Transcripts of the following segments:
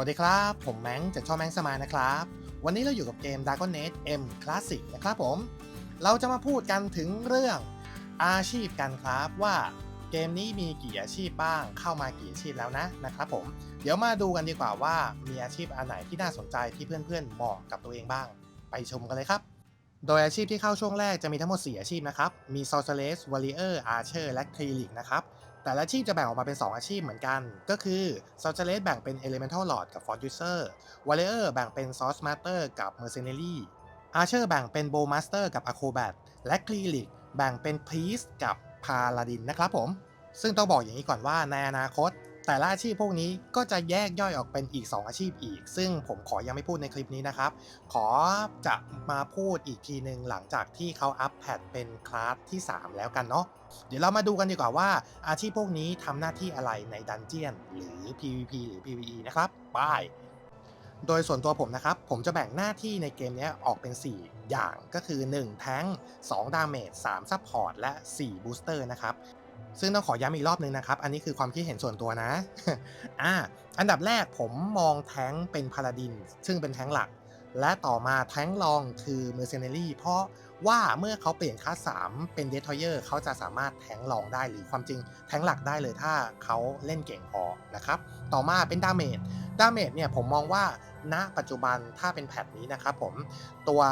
วัสดีครับ ผมแมงจากช่องแมงสมายนะครับ วันนี้เราอยู่กับเกม Dragon Age M Classic นะครับผม เราจะมาพูดกันถึงเรื่องอาชีพกันครับว่าเกมนี้มีกี่อาชีพบ้างเข้ามากี่อาชีพแล้วนะนะครับผม เดี๋ยวมาดูกันดีกว่าว่ามีอาชีพอันไหนที่น่าสนใจที่เพื่อนๆเหมาะกับตัวเองบ้าง ไปชมกันเลยครับ โดยอาชีพที่เข้าช่วงแรกจะมีทั้งหมด 4 อาชีพนะครับ มี Sorceress Warrior Archer และ Cleric นะครับ แต่ละอาชีพจะแบ่งออกมาเป็น 2 อาชีพเหมือนกัน ก็คือ s o u t h l e s แบ่งเป็น Elemental Lord กับ Fort User Warrior แบ่งเป็น Source Master กับ Mercenary Archer แบ่งเป็น Bow Master กับ Acrobat และ Cleric แบ่งเป็น Priest กับ Paladin นะครับผม ซึ่งต้องบอกอย่างนี้ก่อนว่าในอนาคต แต่ละอาชีพพวกนี้ก็จะแยกย่อยออกเป็นอีก 2 อาชีพอีก ซึ่งผมขอยังไม่พูดในคลิปนี้นะครับ ขอจะมาพูดอีกทีหนึ่งหลังจากที่เขาอัปแพดเป็นคลาสที่ 3 แล้วกันเนาะเดี๋ยวเรามาดูกันดีกว่าว่า อาชีพพวกนี้ทำหน้าที่อะไรในดันเจียนหรือ PVP หรือ PVE นะครับบายโดยส่วนตัวผมนะครับ ผมจะแบ่งหน้าที่ในเกมนี้ออกเป็น 4 อย่างก็คือ 1 แทง2 ดาเมจ 3 ซัพพอร์ต และ 4 บูสเตอร์นะครับ ซึ่งต้องขอย้ำอีกรอบนึงนะครับ อันนี้คือความคิดเห็นส่วนตัวนะ อ่า อันดับแรกผมมองแท้งเป็นพาราดิน ซึ่งเป็นแท้งหลัก และต่อมาแท้งรองคือ Mercenary เพราะว่าเมื่อเขาเปลี่ยนค่าส3เป็น Destroyer เขาจะสามารถแท้งรองได้หรือความจริงแท้งหลักได้เลยถ้าเขาเล่นเก่งพอนะครับ ต่อมาเป็นดาเมจดาเมจเนี่ยผมมองว่าณปัจจุบันถ้าเป็นแพทนี้นะครับผมตัว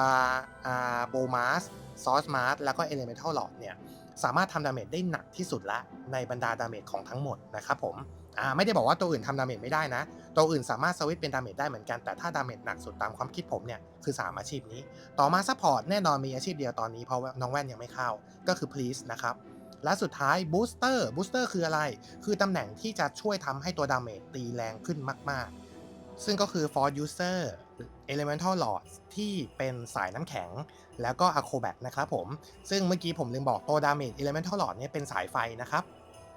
โบมาสซอสมาสแล้วก็เอเลเมนทัลหลอดเนี่ย สามารถทำดาเมจได้หนักที่สุดละในบรรดาดาเมจของทั้งหมดนะครับผมอ่าไม่ได้บอกว่าตัวอื่นทำดาเมจไม่ได้นะ ตัวอื่นสามารถสวิตเป็นดาเมจได้เหมือนกัน แต่ถ้าดาเมจหนักสุดตามความคิดผมเนี่ยคือ 3 อาชีพนี้ ต่อมาซัพพอร์ตแน่นอนมีอาชีพเดียวตอนนี้เพราะว่าน้องแว่นยังไม่เข้า ก็คือ please นะครับ และสุดท้ายบูสเตอร์บูสเตอร์คืออะไร คือตำแหน่งที่จะช่วยทำให้ตัวดาเมจตีแรงขึ้นมาก ๆ ซึ่งก็คือ for User Elemental Lord ที่เป็นสายน้ำแข็ง แล้วก็ Acrobat นะครับผม ซึ่งเมื่อกี้ผมลืมบอกตัว Damage Elemental Lord เนี่ยเป็นสายไฟนะครับ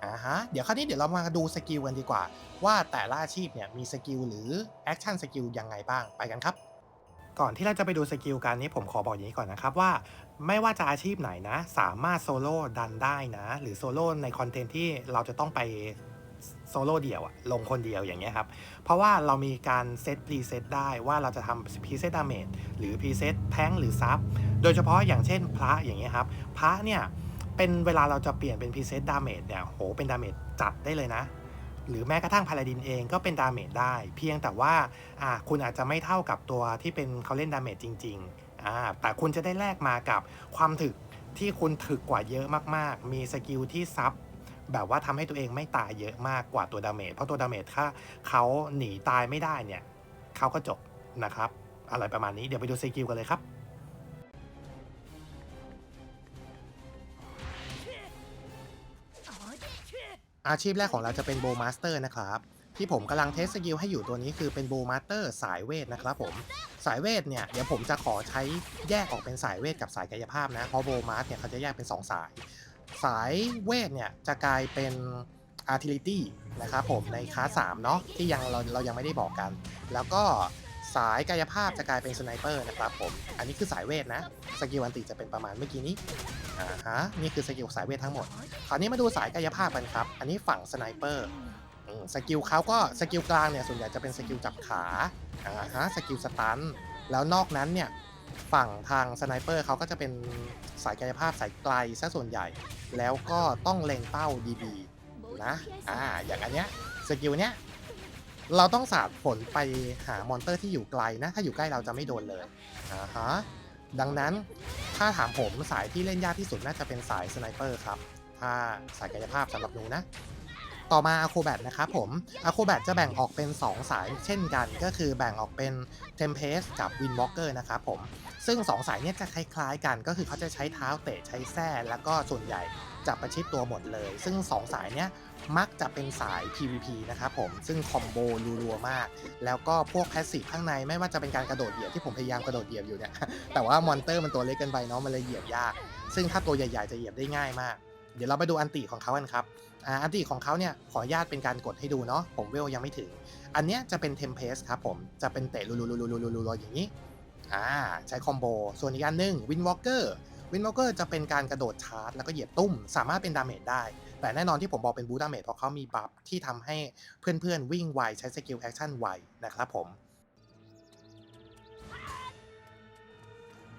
อ่าฮะเดี๋ยวคราวนี้เดี๋ยวเรามาดูสกิลกันดีกว่า ว่าแต่ละอาชีพเนี่ยมีสกิลหรือแอคชั่นสกิลยังไงบ้างไปกันครับ ก่อนที่เราจะไปดูสกิลกันนี้ผมขอบอกอย่างนี้ก่อนนะครับว่า ไม่ว่าจะอาชีพไหนนะ สามารถโซโล่ดันได้นะ หรือโซโล่ในคอนเทนต์ที่เราจะต้องไป โซโล่เดี่ยวอะลงคนเดียวอย่างเงี้ยครับ เพราะว่าเรามีการเซตพรีเซตได้ว่าเราจะทำพรีเซตดาเมจหรือพรีเซตแท้งหรือซับโดยเฉพาะอย่างเช่นพระอย่างเงี้ยครับ พระเนี่ย เป็นเวลาเราจะเปลี่ยนเป็นพรีเซตดาเมจเนี่ยโหเป็นดาเมจจัดได้เลยนะหรือแม้กระทั่งพาลาดินเองก็เป็นดาเมจได้ เพียงแต่ว่าอ่าคุณอาจจะไม่เท่ากับตัวที่เป็นเขาเล่นดาเมจจริงๆอ่าแต่คุณจะได้แลกมากับความถึกที่คุณถึกกว่าเยอะมากๆ มีสกิลที่ซับ แบบว่าทำให้ตัวเองไม่ตายเยอะมากกว่าตัวดาเมจเพราะตัวดาเมจถ้าเขาหนีตายไม่ได้เนี่ยเขาก็จบนะครับอะไรประมาณนี้เดี๋ยวไปดูสกิลกันเลยครับอาชีพแรกของเราจะเป็นโบมาสเตอร์นะครับ ที่ผมกำลังเทสสกิลให้อยู่ตัวนี้คือเป็นโบมาสเตอร์สายเวทนะครับผมสายเวทเนี่ยเดี๋ยวผมจะขอใช้แยกออกเป็นสายเวทกับสายกายภาพนะ เพราะโบมาสเนี่ยเขาจะแยกเป็น 2 สาย สายเวทเนี่ยจะกลายเป็น artillery นะครับผมในคลาส3เนาะที่ยังเราเรายังไม่ได้บอกกัน แล้วก็สายกายภาพจะกลายเป็นสไนเปอร์นะครับผม อันนี้คือสายเวทนะ สกิลอันติจะเป็นประมาณเมื่อกี้นี้ อ่าฮะ นี่คือสกิลสายเวททั้งหมด คราวนี้มาดูสายกายภาพกันครับ อันนี้ฝั่งสไนเปอร์สกิลเขาก็สกิลกลางเนี่ยส่วนใหญ่จะเป็นสกิลจับขา อ่าฮะ สกิลสตัน แล้วนอกนั้นเนี่ย ฝั่งทางสไนเปอร์เขาก็จะเป็นสายกายภาพสายไกลซะส่วนใหญ่ แล้วก็ต้องเล็งเป้าดีๆนะอ่าอย่างอันเนี้ยสกิลเนี้ยเราต้องสาดผลไปหามอนเตอร์ที่อยู่ไกลนะ ถ้าอยู่ใกล้เราจะไม่โดนเลยอ่าฮะดังนั้นถ้าถามผมสายที่เล่นยากที่สุดน่าจะเป็นสายสไนเปอร์ครับ ถ้าสายกายภาพสำหรับหนูนะ ต่อมาอะโคแบทนะครับผมอะโคแบทจะแบ่งออกเป็น 2 สายเช่นกัน ก็คือแบ่งออกเป็น Tempest กับ Windwalker นะครับผม ซึ่ง 2 สายเนี้ยจะคล้ายๆกัน ก็คือเขาจะใช้เท้าเตะใช้แส้แล้วก็ส่วนใหญ่จะประชิดตัวหมดเลย ซึ่ง 2 สายเนี้ยมักจะเป็นสาย PVP นะครับผม ซึ่งคอมโบรัวๆมาก แล้วก็พวกแพสซีฟข้างในไม่ว่าจะเป็นการกระโดดเหยียบที่ผมพยายามกระโดดเหยียบอยู่เนี่ย แต่ว่ามอนเตอร์มันตัวเล็กเกินไปเนาะ มันเลยเหยียบยาก ซึ่งถ้าตัวใหญ่ๆจะเหยียบได้ง่ายมาก เดี๋ยวเราไปดูอันติของเขากันครับอันติของเขาเนี่ยขออนุญาตเป็นการกดให้ดูเนาะผมเวลยังไม่ถึง อันเนี้ยจะเป็นเทมเพสครับผมจะเป็นเตะลุลุๆๆๆๆๆอย่างนี้อ่าใช้คอมโบส่วนอีกอันหนึ่งวินวอล์กเกอร์วินวอล์กเกอร์จะเป็นการกระโดดชาร์จแล้วก็เหยียบตุ้ม สามารถเป็นดาเมจได้ แต่แน่นอนที่ผมบอกเป็นบูดาเมจเพราะเขามีบัฟที่ทำให้เพื่อนๆวิ่งไวใช้สกิลแอคชั่นไวนะครับผม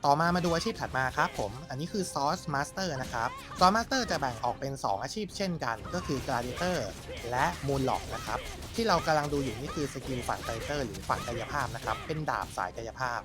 ต่อมามาดูอาชีพถัดมาครับผม อันนี้คือ Source Master นะครับ Source Master จะแบ่งออกเป็น 2 อาชีพเช่นกัน ก็คือ Gladiator และ Moonlock นะครับ ที่เรากำลังดูอยู่นี่คือสกิลฝั่ง Gladiator หรือฝั่งกายภาพนะครับ เป็นดาบสายกายภาพ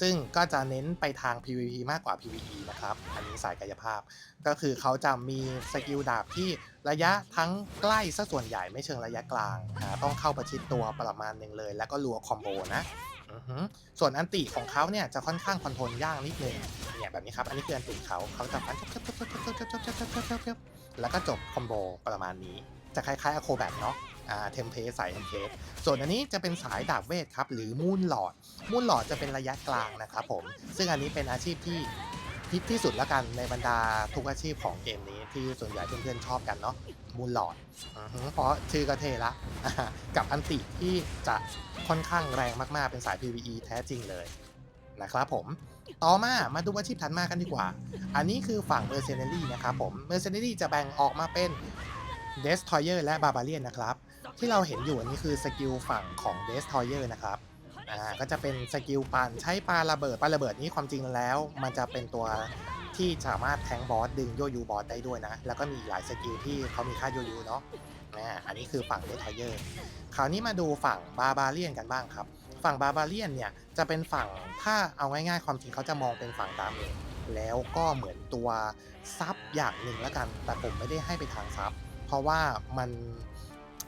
ซึ่งก็จะเน้นไปทาง PVP มากกว่า PVE นะครับ อันนี้สายกายภาพ ก็คือเขาจะมีสกิลดาบที่ระยะทั้งใกล้ซะส่วนใหญ่ไม่เชิงระยะกลาง ต้องเข้าประชิดตัวประมาณหนึ่งเลย แล้วก็รัวคอมโบนะ อือหือส่วนอันติของเขาเนี่ยจะค่อนข้างคอนโทรลยากนิดนึงเนี่ยแบบนี้ครับ อันนี้คืออันติเขาเขาจะฟันชับชับชับชับชับชับชับชับชับชับชับแล้วก็จบคอมโบประมาณนี้ จะคล้ายๆอโคแบทเนาะอ่าเทมเพสสายเทมเพสส่วนอันนี้จะเป็นสายดาบเวทครับ หรือมูนหลอดมูนหลอดจะเป็นระยะกลางนะครับผม ซึ่งอันนี้เป็นอาชีพที่ฮิตที่สุดแล้วกันในบรรดาทุกอาชีพของเกมนี้ที่ส่วนใหญ่เพื่อนๆชอบกันเนาะ มูลหลอดอือฮึเพราะชื่อก็เทละ กับอันติที่จะค่อนข้างแรงมากๆ เป็นสาย PVE แท้จริงเลยนะครับผม ต่อมา มาดูอาชีพถัดมากันดีกว่า อันนี้คือฝั่ง Mercenary นะครับผม Mercenary จะแบ่งออกมาเป็น Destroyer และ Barbarian นะครับ ที่เราเห็นอยู่อันนี้คือสกิลฝั่งของ Destroyer นะครับอ่าก็จะเป็นสกิลปั่นใช้ปาระเบิดปาระเบิดนี้ความจริงแล้ว มันจะเป็นตัว ที่สามารถแทงบอสดึงโยยูบอสได้ด้วยนะ แล้วก็มีหลายสกิลที่เขามีค่าโยยูเนาะอ่าอันนี้คือฝั่งเดทเยอร์คราวนี้มาดูฝั่งบาบาเลียนกันบ้างครับ ฝั่งบาบาเลียนเนี่ยจะเป็นฝั่งถ้าเอาง่ายๆ ความจริงเขาจะมองเป็นฝั่งดาเมจแล้วก็เหมือนตัวซับอย่างหนึ่งแล้วกัน แต่ผมไม่ได้ให้ไปทางซับเพราะว่ามัน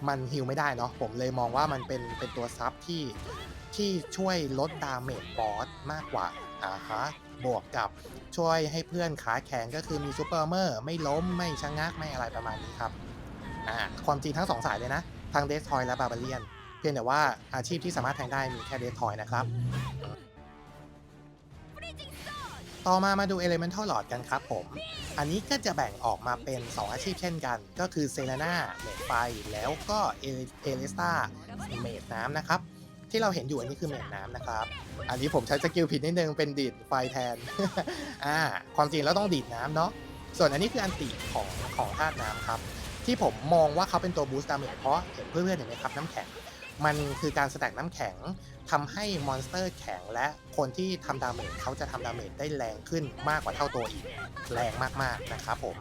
มันฮิลไม่ได้เนาะผมเลยมองว่ามันเป็นเป็นตัวซับที่ที่ช่วยลดดาเมจบอสมากกว่า อ่าฮะบวกกับช่วยให้เพื่อนขาแข็งก็คือมีซูเปอร์เมอร์ไม่ล้มไม่ชะงักไม่อะไรประมาณนี้ครับอ่าความจริงทั้งสองสายเลยนะ ทั้งเดสทอยและบาบาเลียน เพียงแต่ว่าอาชีพที่สามารถแทงได้มีแค่เดสทอยนะครับ ต่อมามาดู Elemental Lord กันครับผม อันนี้ก็จะแบ่งออกมาเป็น 2 อาชีพเช่นกัน ก็คือเซเลนาเมดไฟแล้วก็เอเลสตาเมดน้ำนะครับ ที่เราเห็นอยู่อันนี้คือเมดน้ำนะครับ อันนี้ผมใช้สกิลผิดนิดนึงเป็นดีดไฟแทน อ่า ความจริงแล้วต้องดีดน้ำเนาะ ส่วนอันนี้คืออันติของของธาตุน้ำครับ ที่ผมมองว่าเขาเป็นตัวบูสต์ดาเมจเพราะเห็นเพื่อนๆเห็นไหมครับน้ำแข็ง มันคือการสแต็กน้ำแข็งทำให้มอนสเตอร์แข็งและคนที่ทำดาเมจเขาจะทำดาเมจได้แรงขึ้นมากกว่าเท่าตัวอีก แรงมากๆนะครับผม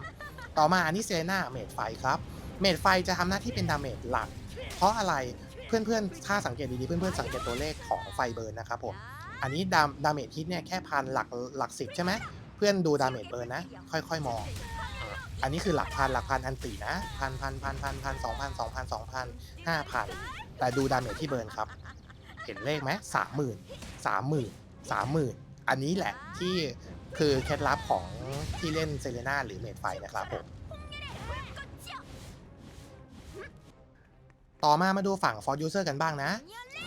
ต่อมาอันนี้เซเลน่าเมดไฟครับ เมดไฟจะทำหน้าที่เป็นดาเมจหลัก เพราะอะไร เพื่อนๆ ถ้าสังเกตดีๆ เพื่อนๆ สังเกตตัวเลขของไฟเบิร์นนะครับผม อันนี้ดามดาเมจฮิตเนี่ยแค่พันหลักหลักสิบใช่ไหม เพื่อนดูดาเมจเบิร์นนะ ค่อยๆ มองอออันนี้คือหลักพันหลักพันอันตีนะพันพันพันพันพันสองพันสองพันสองพันห้าพันแต่ดูดาเมจที่เบิร์นครับ เห็นเลขไหมสามหมื่นสามหมื่นสามหมื่นอันนี้แหละที่คือเคล็ดลับของที่เล่นเซเลน่าหรือเมดไฟนะครับผม ต่อมามาดูฝั่ง f o r d User กันบ้างนะ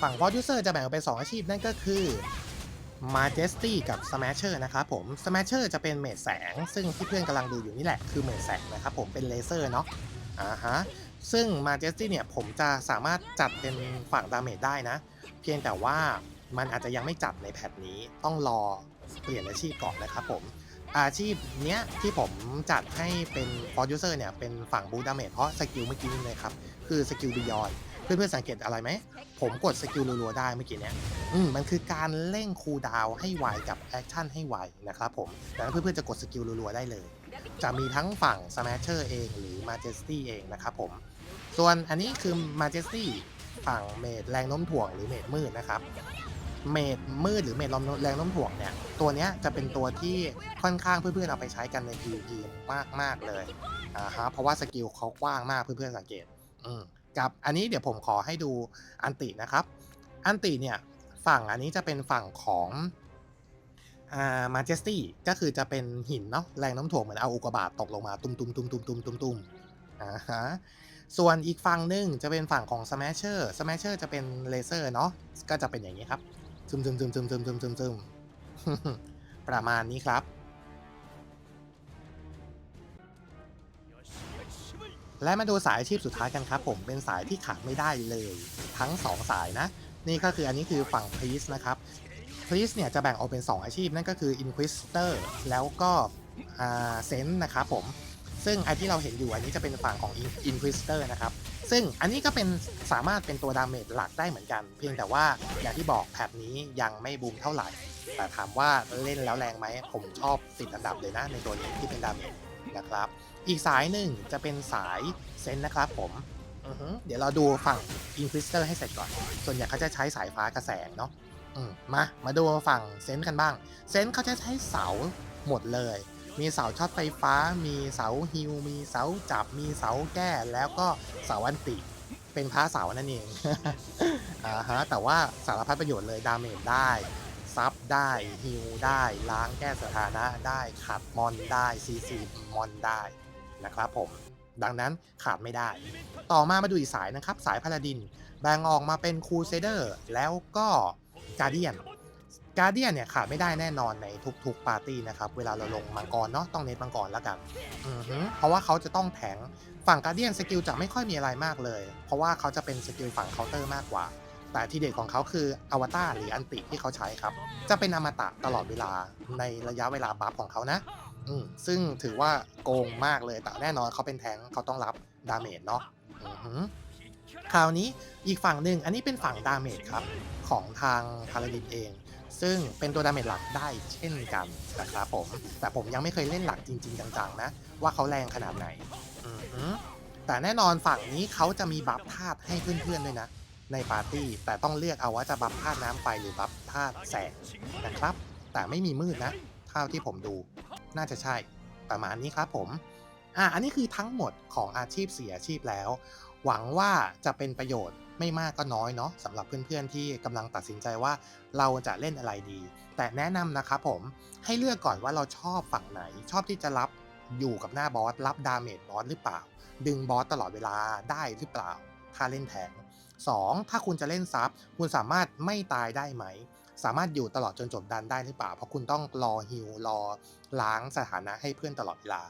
ฝั่ง f o r d User จะแบ่งออกเป็น 2 อาชีพนั่นก็คือ Majesty กับ Smasher นะครับผม Smasher จะเป็นเมดแสง ซึ่งที่เพื่อนกำลังดูอยู่นี่แหละคือเมดแสงนะครับผมเป็นเลเซอร์เนาะอ่าฮะซึ่ง Majesty เนี่ยผมจะสามารถจัดเป็นฝั่งดาเมจได้นะ เพียงแต่ว่ามันอาจจะยังไม่จัดในแพทนี้ต้องรอเปลี่ยนอาชีพก่อนนะครับผม อาชีพเนี้ยที่ผมจัดให้เป็น f o r User เนี่ย เป็นฝั่งบูดาเมจเพราะสกิลเมื่อกี้นี่เลยครับ คือสกิลบิยอนเพื่อนๆสังเกตอะไรไหม ผมกดสกิลรัวๆได้เมื่อกี้เนี้ยอืมมันคือการเร่งคูดาวให้ไวกับแอคชั่นให้ไวนะครับผมดังนั้นเพื่อนๆจะกดสกิลรัวๆได้เลย จะมีทั้งฝั่ง Smasher เองหรือ Majesty เองนะครับผม ส่วนอันนี้คือ Majesty ฝั่งเมดแรงโน้มถ่วงหรือเมดมืดนะครับ เมดมืดหรือเมดลมแรงน้มถ่วงเนี่ย ตัวเนี้ยจะเป็นตัวที่ค่อนข้างเพื่อนๆเอาไปใช้กันใน PVP มากมากเลยอ่าฮะเพราะว่าสกิลเขากว้างมากเพื่อนๆสังเกตอืมกับอันนี้เดี๋ยวผมขอให้ดูอันตินะครับ อันติเนี่ยฝั่งอันนี้จะเป็นฝั่งของอ่ามาเจสตี้ก็คือจะเป็นหินเนาะแรงน้ำถ่วงเหมือนเอาอุกกาบาตตกลงมาตุ้มตุ้มตุ้มตุ้มตุ้มตุ้มตุ้มอ่าฮะส่วนอีกฝั่งหนึ่งจะเป็นฝั่งของ Smasher Smasher จะเป็นเลเซอร์เนาะก็จะเป็นอย่างนี้ครับ ซึมซึมซึมซึมซึมซึมซึมซึมประมาณนี้ครับ และมาดูสายอาชีพสุดท้ายกันครับผมเป็นสายที่ขาดไม่ได้เลยทั้ง 2 สายนะ นี่ก็คืออันนี้คือฝั่ง Priest นะครับ Priest เนี่ยจะแบ่งออกเป็น 2 อาชีพนั่นก็คือ Inquisitor แล้วก็เซนนะครับผม ซึ่งไอที่เราเห็นอยู่อันนี้จะเป็นฝั่งของ Inquisitor นะครับ ซึ่งอันนี้ก็เป็นสามารถเป็นตัวดาเมจหลักได้เหมือนกัน เพียงแต่ว่าอย่างที่บอกแพทนี้ยังไม่บูมเท่าไหร่ แต่ถามว่าเล่นแล้วแรงไหมผมชอบติดอันดับเลยนะในตัวนี้ที่เป็นดาเมจนะครับ อีกสายหนึ่งจะเป็นสายเซนนะครับผมเดี๋ยวเราดูฝั่ง Inquisitor ให้เสร็จก่อน ส่วนใหญ่เขาจะใช้สายฟ้ากระแสงเนาะมมามาดูฝั่งเซนต์กันบ้าง เซนต์เขาจะใช้เสาหมดเลย มีเสาช็อตไฟฟ้า มีเสาฮิว มีเสาจับ มีเสาแก้แล้วก็เสาอันติเป็นพระเสานั่นเอง อ่าฮะ แต่ว่าสารพัดประโยชน์เลย ดาเมจได้ ซับได้ฮิวได้ ล้างแก้สถานะได้ ขัดมอนได้ซีซีมอนได้นะครับผม ดังนั้นขาดไม่ได้ ต่อมามาดูอีกสายนะครับ สายพาลาดิน แบ่งออกมาเป็นครูเซเดอร์ แล้วก็กาเดียน กาเดียนเนี่ยขาดไม่ได้แน่นอนในทุกๆปาร์ตี้นะครับ เวลาเราลงมังกรเนาะต้องเน้นมังกรแล้วกันเพราะว่าเขาจะต้องแทงฝั่งกาเดียนสกิลจะไม่ค่อยมีอะไรมากเลย เพราะว่าเขาจะเป็นสกิลฝั่งเคาน์เตอร์มากกว่า แต่ที่เด็ดของเขาคืออวตารหรืออันติที่เขาใช้ครับ จะเป็นอมตะตลอดเวลาในระยะเวลาบัฟของเขานะซึ่งถือว่าโกงมากเลยแต่แน่นอนเขาเป็นแทงเขาต้องรับดาเมจเนาะคราวนี้อีกฝั่งหนึ่งอันนี้เป็นฝั่งดาเมจครับของทางพาราดินเอง ซึ่งเป็นตัวดาเมจหลักได้เช่นกันนะครับผม แต่ผมยังไม่เคยเล่นหลักจริง ๆ จังๆนะ ว่าเขาแรงขนาดไหน แต่แน่นอนฝั่งนี้เขาจะมีบัฟธาตุให้เพื่อนๆด้วยนะ ในปาร์ตี้ แต่ต้องเลือกเอาว่าจะบัฟธาตุน้ำไฟหรือบัฟธาตุแสงนะครับ แต่ไม่มีมืดนะเท่าที่ผมดู น่าจะใช่ประมาณนี้ครับผมอะอันนี้คือทั้งหมดของอาชีพเสียอาชีพแล้ว หวังว่าจะเป็นประโยชน์ไม่มากก็น้อยเนาะสำหรับเพื่อนๆที่กำลังตัดสินใจว่าเราจะเล่นอะไรดี แต่แนะนำนะครับผมให้เลือกก่อนว่าเราชอบฝั่งไหน ชอบที่จะรับอยู่กับหน้าบอสรับดาเมจบอสหรือเปล่า ดึงบอสตลอดเวลาได้หรือเปล่า ถ้าเล่นแทง 2. ถ้าคุณจะเล่นซับคุณสามารถไม่ตายได้ไหม สามารถอยู่ตลอดจนจบดันได้หรือเปล่า เพราะคุณต้องรอฮิลรอล้างสถานะให้เพื่อนตลอดเวลา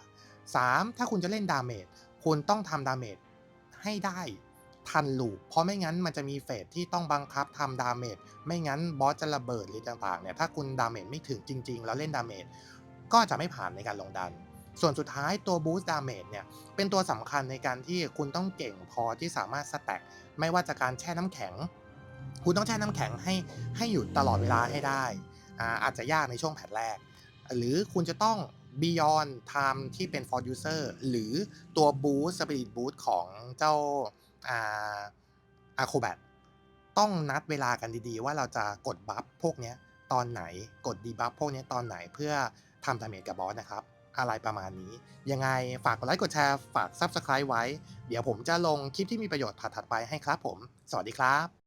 3. ถ้าคุณจะเล่นดาเมจคุณต้องทำดาเมจ ให้ได้ทันลูปเพราะไม่งั้นมันจะมีเฟสที่ต้องบังคับทำดาเมจไม่งั้นบอสจะระเบิดหรือต่างๆเนี่ยถ้าคุณดาเมจไม่ถึงจริง ๆ แล้วเล่นดาเมจก็จะไม่ผ่านในการลงดัน ส่วนสุดท้ายตัวบูสต์ดาเมจเนี่ยเป็นตัวสำคัญในการที่คุณต้องเก่งพอที่สามารถสแต็กไม่ว่าจะการแช่น้ำแข็ง คุณต้องแช่น้ำแข็งให้ให้อยู่ตลอดเวลาให้ได้อาอาจจะยากในช่วงแพทแรก หรือคุณจะต้อง Beyond Time ที่เป็น for user หรือตัว Boost Spirit Boost ของเจ้าอา Acrobat ต้องนัดเวลากันดีๆ ว่าเราจะกดบัฟพวกนี้ตอนไหนกดดีบัฟพวกนี้ตอนไหนเพื่อทำดาเมจกับบอสนะครับ อะไรประมาณนี้ ยังไงฝากกดไลค์กดแชร์ฝาก Subscribe ไว้ เดี๋ยวผมจะลงคลิปที่มีประโยชน์ถัดๆไปให้ครับผม สวัสดีครับ